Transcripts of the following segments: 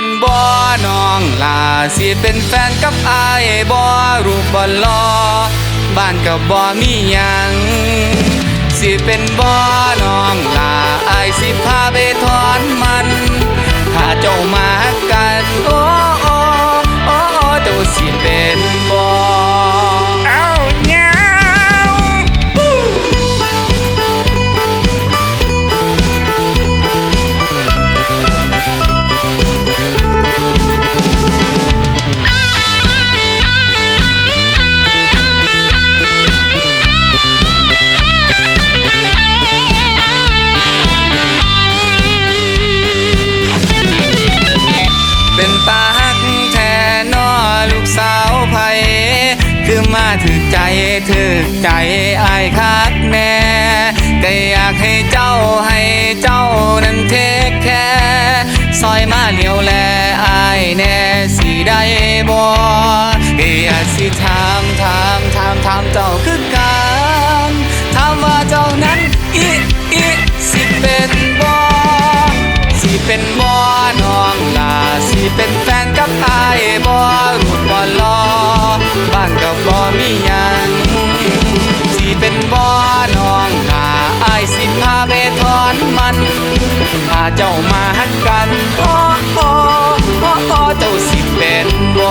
เป็นบ่อน้องลาสิเป็นแฟนกับอายบ่รูปบ่หลอบ้านกับบ่มีหยัง สิเป็นบ่อน้องลาอายสิพาไปท ใจถึกใจอายคักแน่ก็อยากให้เจ้าให้เจ้านั้นเทคแค่ซอยมาเหลียวแลอายแน่สิได้บ่ก็อยากสิถามถามถามถามเจ้าคือกันถามว่าเจ้านั้นอีอีสิเป็นบ่สิเป็นบ่น้องลาสิเป็นแฟนกับอายบ่รูปบ่ลอบ้านกับบ่มีหยัง เจ้ามาหักกันโอ้โอ้โอ้โอ้เจ้าสิเป็นบ่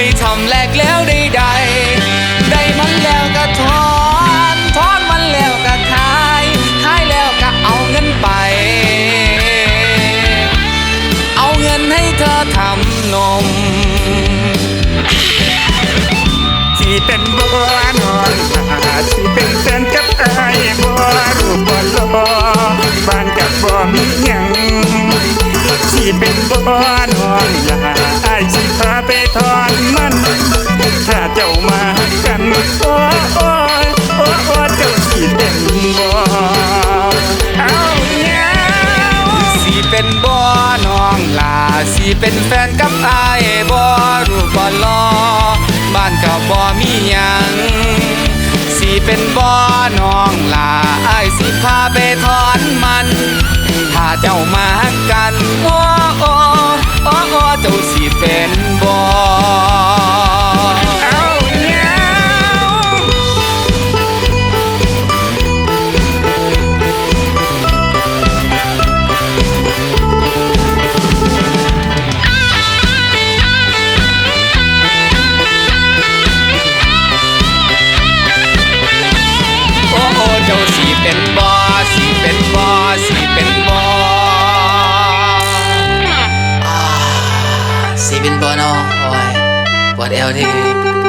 ไม่ทำแลกแล้วใดๆได้มันแล้วก็ถอนถอนมันแล้วก็ขายขายแล้วก็เอาเงินไป เอาเงินให้เธอทำนม ที่เป็นบัวนอนที่เป็นเส้น บัวนอนลาไอายสิพาไปถอนมันถ้าเจ้ามากันโอ้โอ้ยโอ้โอ้เจ้าสิเป็นบ่เอาเงาสิเป็นบ่น้องลาสิเป็นแฟนกับไอายบ่รูปบ่ลอบ้านกับบ่มีหยังสิเป็นบ่น้องลาไอายสิพาไปถอนมัน ถ้าเจ้ามากันโอ้โอ้โอ้โอ้ เจ้าสิเป็นบ่ สีเป็นบอเนาะโอ้ยปวดเอวที่